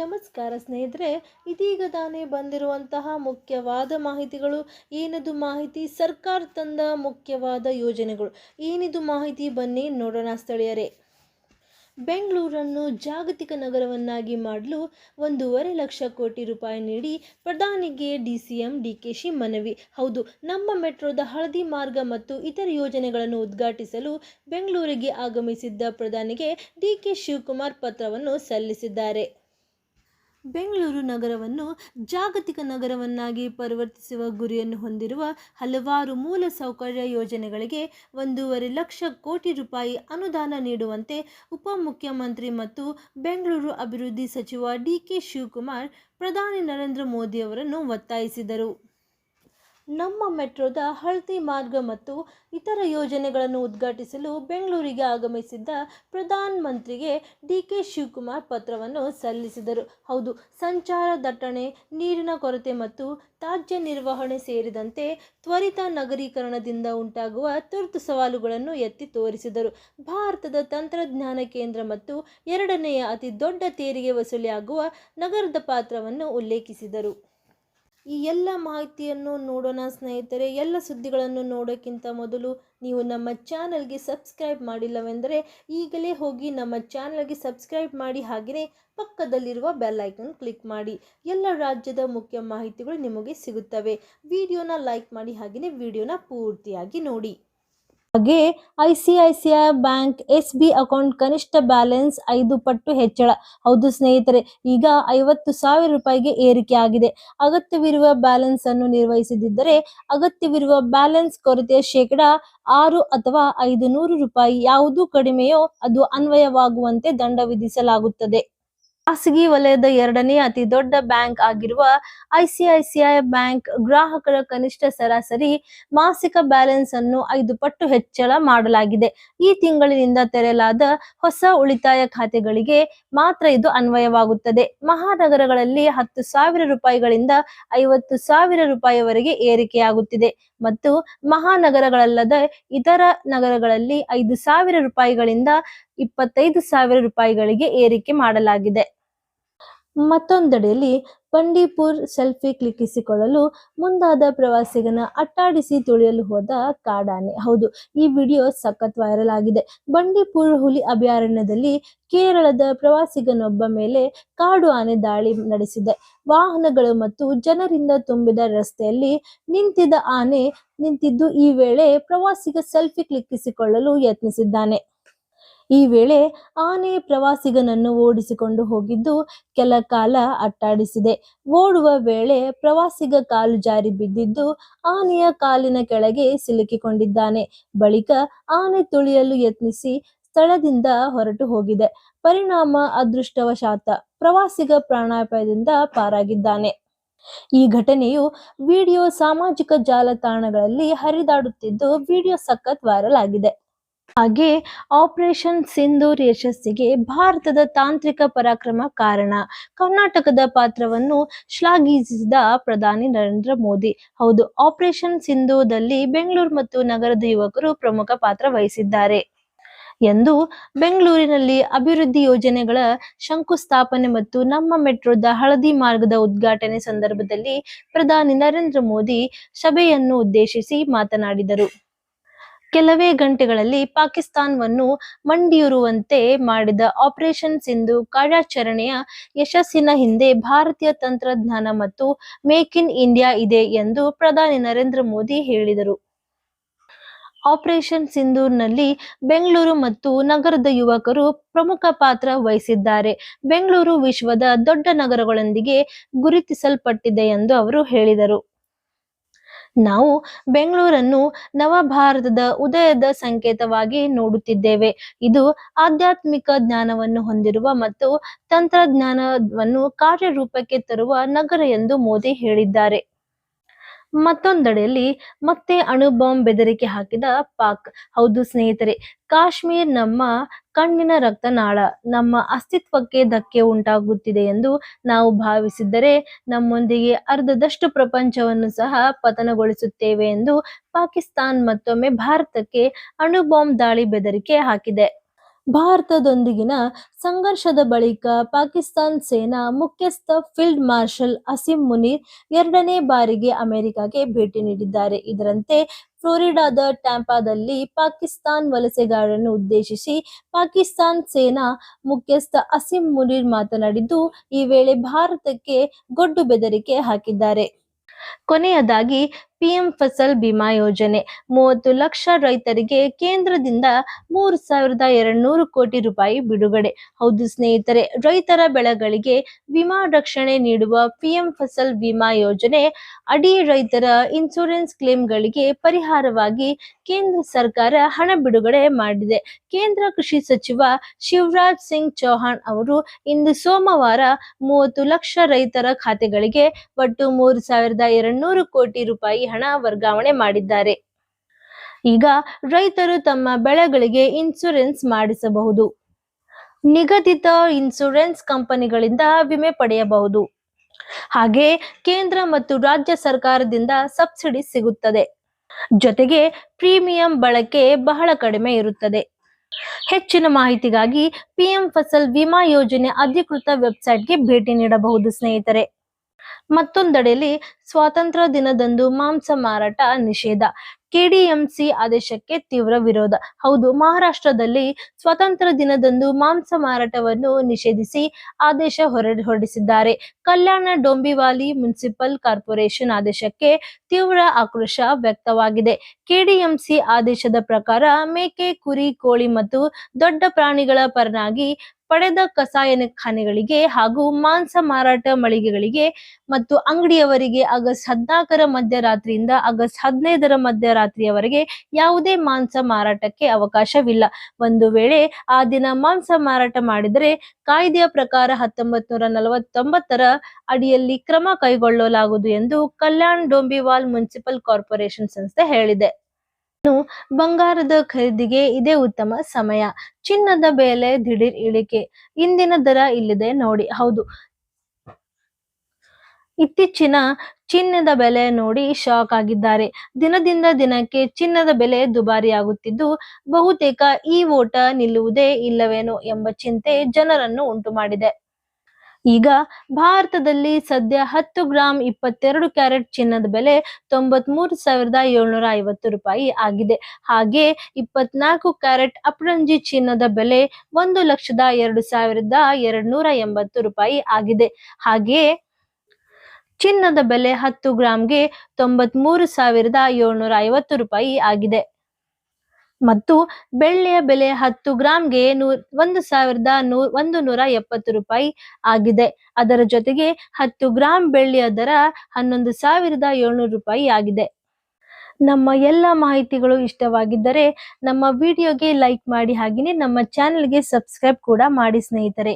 ನಮಸ್ಕಾರ ಸ್ನೇಹಿತರೆ, ಇದೀಗ ತಾನೇ ಬಂದಿರುವಂತಹ ಮುಖ್ಯವಾದ ಮಾಹಿತಿಗಳು. ಏನದು ಮಾಹಿತಿ? ಸರ್ಕಾರ ತಂದ ಮುಖ್ಯವಾದ ಯೋಜನೆಗಳು. ಏನಿದು ಮಾಹಿತಿ? ಬನ್ನಿ ನೋಡೋಣ ಸ್ಥಳೀಯರೇ. ಬೆಂಗಳೂರನ್ನು ಜಾಗತಿಕ ನಗರವನ್ನಾಗಿ ಮಾಡಲು ಒಂದೂವರೆ ಲಕ್ಷ ಕೋಟಿ ರೂಪಾಯಿ ನೀಡಿ ಪ್ರಧಾನಿಗೆ ಡಿಸಿಎಂ ಶಿ ಮನವಿ. ಹೌದು, ನಮ್ಮ ಮೆಟ್ರೋದ ಹಳದಿ ಮಾರ್ಗ ಮತ್ತು ಇತರ ಯೋಜನೆಗಳನ್ನು ಉದ್ಘಾಟಿಸಲು ಬೆಂಗಳೂರಿಗೆ ಆಗಮಿಸಿದ್ದ ಪ್ರಧಾನಿಗೆ ಡಿ ಕೆ ಶಿವಕುಮಾರ್ ಪತ್ರವನ್ನು ಸಲ್ಲಿಸಿದ್ದಾರೆ. ಬೆಂಗಳೂರು ನಗರವನ್ನು ಜಾಗತಿಕ ನಗರವನ್ನಾಗಿ ಪರಿವರ್ತಿಸುವ ಗುರಿಯನ್ನು ಹೊಂದಿರುವ ಹಲವಾರು ಮೂಲ ಸೌಕರ್ಯ ಯೋಜನೆಗಳಿಗೆ ಒಂದೂವರೆ ಲಕ್ಷ ಕೋಟಿ ರೂಪಾಯಿ ಅನುದಾನ ನೀಡುವಂತೆ ಉಪಮುಖ್ಯಮಂತ್ರಿ ಮತ್ತು ಬೆಂಗಳೂರು ಅಭಿವೃದ್ಧಿ ಸಚಿವ ಡಿಕೆ ಶಿವಕುಮಾರ್, ಪ್ರಧಾನಿ ನರೇಂದ್ರ ಮೋದಿಯವರನ್ನು ಒತ್ತಾಯಿಸಿದರು. ನಮ್ಮ ಮೆಟ್ರೋದ ಹಳದಿ ಮಾರ್ಗ ಮತ್ತು ಇತರ ಯೋಜನೆಗಳನ್ನು ಉದ್ಘಾಟಿಸಲು ಬೆಂಗಳೂರಿಗೆ ಆಗಮಿಸಿದ್ದ ಪ್ರಧಾನ ಮಂತ್ರಿಗೆ ಡಿ ಕೆ ಶಿವಕುಮಾರ್ ಪತ್ರವನ್ನು ಸಲ್ಲಿಸಿದರು. ಹೌದು, ಸಂಚಾರ ದಟ್ಟಣೆ, ನೀರಿನ ಕೊರತೆ ಮತ್ತು ತ್ಯಾಜ್ಯ ನಿರ್ವಹಣೆ ಸೇರಿದಂತೆ ತ್ವರಿತ ನಗರೀಕರಣದಿಂದ ಉಂಟಾಗುವ ತುರ್ತು ಸವಾಲುಗಳನ್ನು ಎತ್ತಿ ತೋರಿಸಿದರು. ಭಾರತದ ತಂತ್ರಜ್ಞಾನ ಕೇಂದ್ರ ಮತ್ತು ಎರಡನೆಯ ಅತಿ ದೊಡ್ಡ ತೆರಿಗೆ ವಸೂಲಿಯಾಗುವ ನಗರದ ಪಾತ್ರವನ್ನು ಉಲ್ಲೇಖಿಸಿದರು. ಈ ಎಲ್ಲ ಮಾಹಿತಿಯನ್ನು ನೋಡೋಣ ಸ್ನೇಹಿತರೆ, ಎಲ್ಲ ಸುದ್ದಿಗಳನ್ನು ನೋಡೋಕ್ಕಿಂತ ಮೊದಲು ನೀವು ನಮ್ಮ ಚಾನಲ್ಗೆ ಸಬ್ಸ್ಕ್ರೈಬ್ ಮಾಡಿಲ್ಲವೆಂದರೆ ಈಗಲೇ ಹೋಗಿ ನಮ್ಮ ಚಾನಲ್ಗೆ ಸಬ್ಸ್ಕ್ರೈಬ್ ಮಾಡಿ ಹಾಗೆಯೇ ಪಕ್ಕದಲ್ಲಿರುವ ಬೆಲ್ ಐಕನ್ ಕ್ಲಿಕ್ ಮಾಡಿ. ಎಲ್ಲ ರಾಜ್ಯದ ಮುಖ್ಯ ಮಾಹಿತಿಗಳು ನಿಮಗೆ ಸಿಗುತ್ತವೆ. ವಿಡಿಯೋನ ಲೈಕ್ ಮಾಡಿ ಹಾಗೆಯೇ ವಿಡಿಯೋನ ಪೂರ್ತಿಯಾಗಿ ನೋಡಿ. ಹಾಗೆ I C I C I bank, S B account, ಕನಿಷ್ಠ ಬ್ಯಾಲೆನ್ಸ್ ಐದು ಪಟ್ಟು ಹೆಚ್ಚಳ. ಹೌದು ಸ್ನೇಹಿತರೆ, ಈಗ ಐವತ್ತು ಸಾವಿರ ರೂಪಾಯಿಗೆ ಏರಿಕೆ ಆಗಿದೆ. ಅಗತ್ಯವಿರುವ ಬ್ಯಾಲೆನ್ಸ್ ಅನ್ನು ನಿರ್ವಹಿಸದಿದ್ದರೆ ಅಗತ್ಯವಿರುವ ಬ್ಯಾಲೆನ್ಸ್ ಕೊರತೆಯ ಶೇಕಡ ಆರು ಅಥವಾ ಐದು ನೂರು ರೂಪಾಯಿ, ಯಾವುದು ಕಡಿಮೆಯೋ ಅದು ಅನ್ವಯವಾಗುವಂತೆ ದಂಡ ವಿಧಿಸಲಾಗುತ್ತದೆ. ಖಾಸಗಿ ವಲಯದ ಎರಡನೇ ಅತಿ ದೊಡ್ಡ ಬ್ಯಾಂಕ್ ಆಗಿರುವ ಐಸಿಐಸಿಐ ಬ್ಯಾಂಕ್ ಗ್ರಾಹಕರ ಕನಿಷ್ಠ ಸರಾಸರಿ ಮಾಸಿಕ ಬ್ಯಾಲೆನ್ಸ್ ಅನ್ನು ಐದು ಪಟ್ಟು ಹೆಚ್ಚಳ ಮಾಡಲಾಗಿದೆ. ಈ ತಿಂಗಳಿನಿಂದ ತೆರೆಯಲಾದ ಹೊಸ ಉಳಿತಾಯ ಖಾತೆಗಳಿಗೆ ಮಾತ್ರ ಇದು ಅನ್ವಯವಾಗುತ್ತದೆ. ಮಹಾನಗರಗಳಲ್ಲಿ ಹತ್ತು ಸಾವಿರ ರೂಪಾಯಿಗಳಿಂದ ಐವತ್ತು ಸಾವಿರ ರೂಪಾಯಿವರೆಗೆ ಏರಿಕೆಯಾಗುತ್ತಿದೆ ಮತ್ತು ಮಹಾನಗರಗಳಲ್ಲದ ಇತರ ನಗರಗಳಲ್ಲಿ ಐದು ಸಾವಿರ ರೂಪಾಯಿಗಳಿಂದ ಇಪ್ಪತ್ತೈದು ಸಾವಿರ ರೂಪಾಯಿಗಳಿಗೆ ಏರಿಕೆ ಮಾಡಲಾಗಿದೆ. ಮತ್ತೊಂದೆಡೆಯಲ್ಲಿ ಬಂಡೀಪುರ್ ಸೆಲ್ಫಿ ಕ್ಲಿಕ್ಕಿಸಿಕೊಳ್ಳಲು ಮುಂದಾದ ಪ್ರವಾಸಿಗನ ಅಟ್ಟಾಡಿಸಿ ತುಳಿಯಲು ಹೋದ ಕಾಡಾನೆ. ಹೌದು, ಈ ವಿಡಿಯೋ ಸಖತ್ ವೈರಲ್ ಆಗಿದೆ. ಬಂಡೀಪುರ್ ಹುಲಿ ಅಭಯಾರಣ್ಯದಲ್ಲಿ ಕೇರಳದ ಪ್ರವಾಸಿಗನೊಬ್ಬ ಮೇಲೆ ಕಾಡು ಆನೆ ದಾಳಿ ನಡೆಸಿದೆ. ವಾಹನಗಳು ಮತ್ತು ಜನರಿಂದ ತುಂಬಿದ ರಸ್ತೆಯಲ್ಲಿ ನಿಂತಿದ್ದ ಆನೆ ನಿಂತಿದ್ದು ಈ ವೇಳೆ ಪ್ರವಾಸಿಗ ಸೆಲ್ಫಿ ಕ್ಲಿಕ್ಕಿಸಿಕೊಳ್ಳಲು ಯತ್ನಿಸಿದ್ದಾನೆ. ಈ ವೇಳೆ ಆನೆ ಪ್ರವಾಸಿಗನನ್ನು ಓಡಿಸಿಕೊಂಡು ಹೋಗಿದ್ದು ಕೆಲ ಕಾಲ ಅಟ್ಟಾಡಿಸಿದೆ. ಓಡುವ ವೇಳೆ ಪ್ರವಾಸಿಗ ಕಾಲು ಜಾರಿ ಬಿದ್ದಿದ್ದು ಆನೆಯ ಕಾಲಿನ ಕೆಳಗೆ ಸಿಲುಕಿಕೊಂಡಿದ್ದಾನೆ. ಬಳಿಕ ಆನೆ ತುಳಿಯಲು ಯತ್ನಿಸಿ ಸ್ಥಳದಿಂದ ಹೊರಟು ಹೋಗಿದೆ. ಪರಿಣಾಮ ಅದೃಷ್ಟವಶಾತ ಪ್ರವಾಸಿಗ ಪ್ರಾಣಾಪಾಯದಿಂದ ಪಾರಾಗಿದ್ದಾನೆ. ಈ ಘಟನೆಯು ವಿಡಿಯೋ ಸಾಮಾಜಿಕ ಜಾಲತಾಣಗಳಲ್ಲಿ ಹರಿದಾಡುತ್ತಿದ್ದು ವಿಡಿಯೋ ಸಖತ್ ವೈರಲ್ ಆಗಿದೆ. ಹಾಗೆ ಆಪರೇಷನ್ ಸಿಂಧೂರ್ ಯಶಸ್ಸಿಗೆ ಭಾರತದ ತಾಂತ್ರಿಕ ಪರಾಕ್ರಮ ಕಾರಣ. ಕರ್ನಾಟಕದ ಪಾತ್ರವನ್ನು ಶ್ಲಾಘಿಸಿದ ಪ್ರಧಾನಿ ನರೇಂದ್ರ ಮೋದಿ. ಹೌದು, ಆಪರೇಷನ್ ಸಿಂಧೂದಲ್ಲಿ ಬೆಂಗಳೂರು ಮತ್ತು ನಗರದ ಯುವಕರು ಪ್ರಮುಖ ಪಾತ್ರ ವಹಿಸಿದ್ದಾರೆ. ಎಂದು ಬೆಂಗಳೂರಿನಲ್ಲಿ ಅಭಿವೃದ್ಧಿ ಯೋಜನೆಗಳ ಶಂಕುಸ್ಥಾಪನೆ ಮತ್ತು ನಮ್ಮ ಮೆಟ್ರೋದ ಹಳದಿ ಮಾರ್ಗದ ಉದ್ಘಾಟನೆ ಸಂದರ್ಭದಲ್ಲಿ ಪ್ರಧಾನಿ ನರೇಂದ್ರ ಮೋದಿ ಸಭೆಯನ್ನು ಉದ್ದೇಶಿಸಿ ಮಾತನಾಡಿದರು. ಕೆಲವೇ ಗಂಟೆಗಳಲ್ಲಿ ಪಾಕಿಸ್ತಾನವನ್ನು ಮಂಡಿಯೂರುವಂತೆ ಮಾಡಿದ ಆಪರೇಷನ್ ಸಿಂಧು ಕಾರ್ಯಾಚರಣೆಯ ಯಶಸ್ಸಿನ ಹಿಂದೆ ಭಾರತೀಯ ತಂತ್ರಜ್ಞಾನ ಮತ್ತು ಮೇಕ್ ಇನ್ ಇಂಡಿಯಾ ಇದೆ ಎಂದು ಪ್ರಧಾನಿ ನರೇಂದ್ರ ಮೋದಿ ಹೇಳಿದರು. ಆಪರೇಷನ್ ಸಿಂಧೂರ್ನಲ್ಲಿ ಬೆಂಗಳೂರು ಮತ್ತು ನಗರದ ಯುವಕರು ಪ್ರಮುಖ ಪಾತ್ರ ವಹಿಸಿದ್ದಾರೆ. ಬೆಂಗಳೂರು ವಿಶ್ವದ ದೊಡ್ಡ ನಗರಗಳೊಂದಿಗೆ ಗುರುತಿಸಲ್ಪಟ್ಟಿದೆ ಎಂದು ಅವರು ಹೇಳಿದರು. ನಾವು ಬೆಂಗಳೂರನ್ನು ನವಭಾರತದ ಉದಯದ ಸಂಕೇತವಾಗಿ ನೋಡುತ್ತಿದ್ದೇವೆ. ಇದು ಆಧ್ಯಾತ್ಮಿಕ ಜ್ಞಾನವನ್ನು ಹೊಂದಿರುವ ಮತ್ತು ತಂತ್ರಜ್ಞಾನವನ್ನು ಕಾರ್ಯರೂಪಕ್ಕೆ ತರುವ ನಗರ ಎಂದು ಮೋದಿ ಹೇಳಿದ್ದಾರೆ. ಮತ್ತೊಂದೆಡೆಯಲ್ಲಿ ಮತ್ತೆ ಅಣು ಬಾಂಬ್ ಬೆದರಿಕೆ ಹಾಕಿದ ಪಾಕ್. ಹೌದು ಸ್ನೇಹಿತರೆ, ಕಾಶ್ಮೀರ್ ನಮ್ಮ ಕಣ್ಣಿನ ರಕ್ತನಾಳ, ನಮ್ಮ ಅಸ್ತಿತ್ವಕ್ಕೆ ಧಕ್ಕೆ ಉಂಟಾಗುತ್ತಿದೆ ಎಂದು ನಾವು ಭಾವಿಸಿದ್ದರೆ ನಮ್ಮೊಂದಿಗೆ ಅರ್ಧದಷ್ಟು ಪ್ರಪಂಚವನ್ನು ಸಹ ಪತನಗೊಳಿಸುತ್ತೇವೆ ಎಂದು ಪಾಕಿಸ್ತಾನ್ ಮತ್ತೊಮ್ಮೆ ಭಾರತಕ್ಕೆ ಅಣು ಬಾಂಬ್ ದಾಳಿ ಬೆದರಿಕೆ ಹಾಕಿದೆ. ಭಾರತದೊಂದಿಗಿನ ಸಂಘರ್ಷದ ಬಳಿಕ ಪಾಕಿಸ್ತಾನ್ ಸೇನಾ ಮುಖ್ಯಸ್ಥ ಫೀಲ್ಡ್ ಮಾರ್ಷಲ್ ಅಸಿಂ ಮುನೀರ್ ಎರಡನೇ ಬಾರಿಗೆ ಅಮೆರಿಕಾಗೆ ಭೇಟಿ ನೀಡಿದ್ದಾರೆ. ಇದರಂತೆ ಫ್ಲೋರಿಡಾದ ಟ್ಯಾಂಪಾದಲ್ಲಿ ಪಾಕಿಸ್ತಾನ್ ವಲಸೆಗಾರರನ್ನು ಉದ್ದೇಶಿಸಿ ಪಾಕಿಸ್ತಾನ್ ಸೇನಾ ಮುಖ್ಯಸ್ಥ ಅಸಿಂ ಮುನೀರ್ ಮಾತನಾಡಿದ್ದು, ಈ ವೇಳೆ ಭಾರತಕ್ಕೆ ಗೊಡ್ಡು ಬೆದರಿಕೆ ಹಾಕಿದ್ದಾರೆ. ಕೊನೆಯದಾಗಿ ಪಿಎಂ ಫಸಲ್ ಬಿಮಾ ಯೋಜನೆ. ಮೂವತ್ತು ಲಕ್ಷ ರೈತರಿಗೆ ಕೇಂದ್ರದಿಂದ ಮೂರು ಸಾವಿರದ ಎರಡ್ನೂರು ಕೋಟಿ ರೂಪಾಯಿ ಬಿಡುಗಡೆ. ಹೌದು ಸ್ನೇಹಿತರೆ, ರೈತರ ಬೆಳೆಗಳಿಗೆ ವಿಮಾ ರಕ್ಷಣೆ ನೀಡುವ ಪಿಎಂ ಫಸಲ್ ವಿಮಾ ಯೋಜನೆ ಅಡಿ ರೈತರ ಇನ್ಸೂರೆನ್ಸ್ ಕ್ಲೇಮ್ಗಳಿಗೆ ಪರಿಹಾರವಾಗಿ ಕೇಂದ್ರ ಸರ್ಕಾರ ಹಣ ಬಿಡುಗಡೆ ಮಾಡಿದೆ. ಕೇಂದ್ರ ಕೃಷಿ ಸಚಿವ ಶಿವರಾಜ್ ಸಿಂಗ್ ಚೌಹಾಣ್ ಅವರು ಇಂದು ಸೋಮವಾರ ಮೂವತ್ತು ಲಕ್ಷ ರೈತರ ಖಾತೆಗಳಿಗೆ ಒಟ್ಟು ಮೂರು ಸಾವಿರದ ಎರಡ್ನೂರು ಕೋಟಿ ರೂಪಾಯಿ ಹಣ ವರ್ಗಾವಣೆ ಮಾಡಿದ್ದಾರೆ. ಈಗ ರೈತರು ತಮ್ಮ ಬೆಳೆಗಳಿಗೆ ಇನ್ಸೂರೆನ್ಸ್ ಮಾಡಿಸಬಹುದು. ನಿಗದಿತ ಇನ್ಸೂರೆನ್ಸ್ ಕಂಪನಿಗಳಿಂದ ವಿಮೆ ಪಡೆಯಬಹುದು. ಹಾಗೆ ಕೇಂದ್ರ ಮತ್ತು ರಾಜ್ಯ ಸರ್ಕಾರದಿಂದ ಸಬ್ಸಿಡಿ ಸಿಗುತ್ತದೆ. ಜೊತೆಗೆ ಪ್ರೀಮಿಯಂ ಬಳಕೆ ಬಹಳ ಕಡಿಮೆ ಇರುತ್ತದೆ. ಹೆಚ್ಚಿನ ಮಾಹಿತಿಗಾಗಿ ಪಿಎಂ ಫಸಲ್ ವಿಮಾ ಯೋಜನೆ ಅಧಿಕೃತ ವೆಬ್ಸೈಟ್ಗೆ ಭೇಟಿ ನೀಡಬಹುದು ಸ್ನೇಹಿತರೆ. ಮತ್ತೊಂದೆಡೆಯಲ್ಲಿ ಸ್ವಾತಂತ್ರ್ಯ ದಿನದಂದು ಮಾಂಸ ಮಾರಾಟ ನಿಷೇಧ. ಕೆಡಿಎಂಸಿ ಆದೇಶಕ್ಕೆ ತೀವ್ರ ವಿರೋಧ. ಹೌದು, ಮಹಾರಾಷ್ಟ್ರದಲ್ಲಿ ಸ್ವಾತಂತ್ರ್ಯ ದಿನದಂದು ಮಾಂಸ ಮಾರಾಟವನ್ನು ನಿಷೇಧಿಸಿ ಆದೇಶ ಹೊರ ಹೊರಡಿಸಿದ್ದಾರೆ. ಕಲ್ಯಾಣ ಡೊಂಬಿವಾಲಿ ಮುನ್ಸಿಪಲ್ ಕಾರ್ಪೊರೇಷನ್ ಆದೇಶಕ್ಕೆ ತೀವ್ರ ಆಕ್ರೋಶ ವ್ಯಕ್ತವಾಗಿದೆ. ಕೆಡಿಎಂಸಿ ಆದೇಶದ ಪ್ರಕಾರ ಮೇಕೆ, ಕುರಿ, ಕೋಳಿ ಮತ್ತು ದೊಡ್ಡ ಪ್ರಾಣಿಗಳ ಪರನಾಗಿ ಪಡೆದ ಕಸಾಯನ ಖಾನೆಗಳಿಗೆ ಹಾಗೂ ಮಾಂಸ ಮಾರಾಟ ಮಳಿಗೆಗಳಿಗೆ ಮತ್ತು ಅಂಗಡಿಯವರಿಗೆ ಆಗಸ್ಟ್ ಹದಿನಾಲ್ಕರ ಮಧ್ಯರಾತ್ರಿಯಿಂದ ಆಗಸ್ಟ್ ಹದಿನೈದರ ಮಧ್ಯರಾತ್ರಿಯವರೆಗೆ ಯಾವುದೇ ಮಾಂಸ ಮಾರಾಟಕ್ಕೆ ಅವಕಾಶವಿಲ್ಲ. ಒಂದು ವೇಳೆ ಆ ದಿನ ಮಾಂಸ ಮಾರಾಟ ಮಾಡಿದರೆ ಕಾಯ್ದೆಯ ಪ್ರಕಾರ ಹತ್ತೊಂಬತ್ ನೂರ ನಲವತ್ತೊಂಬತ್ತರ ಅಡಿಯಲ್ಲಿ ಕ್ರಮ ಕೈಗೊಳ್ಳಲಾಗುವುದು ಎಂದು ಕಲ್ಯಾಣ್ ಡೊಂಬಿವಾಲ್ ಮುನ್ಸಿಪಲ್ ಕಾರ್ಪೊರೇಷನ್ ಸಂಸ್ಥೆ ಹೇಳಿದೆ. ಇನ್ನು ಬಂಗಾರದ ಖರೀದಿಗೆ ಇದೇ ಉತ್ತಮ ಸಮಯ. ಚಿನ್ನದ ಬೆಲೆ ದಿಢೀರ್ ಇಳಿಕೆ. ಇಂದಿನ ದರ ಇಲ್ಲಿದೆ ನೋಡಿ. ಹೌದು. ಇತ್ತೀಚಿನ ಚಿನ್ನದ ಬೆಲೆ ನೋಡಿ ಶಾಕ್ ಆಗಿದ್ದಾರೆ. ದಿನದಿಂದ ದಿನಕ್ಕೆ ಚಿನ್ನದ ಬೆಲೆ ದುಬಾರಿಯಾಗುತ್ತಿದ್ದು, ಬಹುತೇಕ ಈ ಓಟ ನಿಲ್ಲುವುದೇ ಇಲ್ಲವೇನೋ ಎಂಬ ಚಿಂತೆ ಜನರನ್ನು ಉಂಟು ಮಾಡಿದೆ. ಈಗ ಭಾರತದಲ್ಲಿ ಸದ್ಯ ಹತ್ತು ಗ್ರಾಂ ಇಪ್ಪತ್ತೆರಡು ಕ್ಯಾರೆಟ್ ಚಿನ್ನದ ಬೆಲೆ ತೊಂಬತ್ಮೂರು ಸಾವಿರದ ಏಳ್ನೂರ ಐವತ್ತು ರೂಪಾಯಿ ಆಗಿದೆ. ಹಾಗೆ ಇಪ್ಪತ್ನಾಲ್ಕು ಕ್ಯಾರೆಟ್ ಅಪರಂಜಿ ಚಿನ್ನದ ಬೆಲೆ ಒಂದು ಲಕ್ಷದ ಎರಡು ಸಾವಿರದ ಎರಡ್ ನೂರ ಎಂಬತ್ತು ರೂಪಾಯಿ ಆಗಿದೆ. ಹಾಗೆಯೇ ಚಿನ್ನದ ಬೆಲೆ ಹತ್ತು ಗ್ರಾಂಗೆ ತೊಂಬತ್ಮೂರು ಸಾವಿರದ ಏಳ್ನೂರ ಐವತ್ತು ರೂಪಾಯಿ ಆಗಿದೆ. ಮತ್ತು ಬೆಳ್ಳಿಯ ಬೆಲೆ ಹತ್ತು ಗ್ರಾಂಗೆ ನೂರ್ ಒಂದು ಸಾವಿರದ ನೂರ್ ಒಂದು ನೂರ ಎಪ್ಪತ್ತು ರೂಪಾಯಿ ಆಗಿದೆ. ಅದರ ಜೊತೆಗೆ ಹತ್ತು ಗ್ರಾಂ ಬೆಳ್ಳಿಯ ದರ ಹನ್ನೊಂದು ಸಾವಿರದ ಏಳ್ನೂರು ರೂಪಾಯಿ ಆಗಿದೆ. ನಮ್ಮ ಎಲ್ಲ ಮಾಹಿತಿಗಳು ಇಷ್ಟವಾಗಿದ್ದರೆ ನಮ್ಮ ವಿಡಿಯೋಗೆ ಲೈಕ್ ಮಾಡಿ, ಹಾಗೆಯೇ ನಮ್ಮ ಚಾನೆಲ್ಗೆ ಸಬ್ಸ್ಕ್ರೈಬ್ ಕೂಡ ಮಾಡಿ ಸ್ನೇಹಿತರೆ.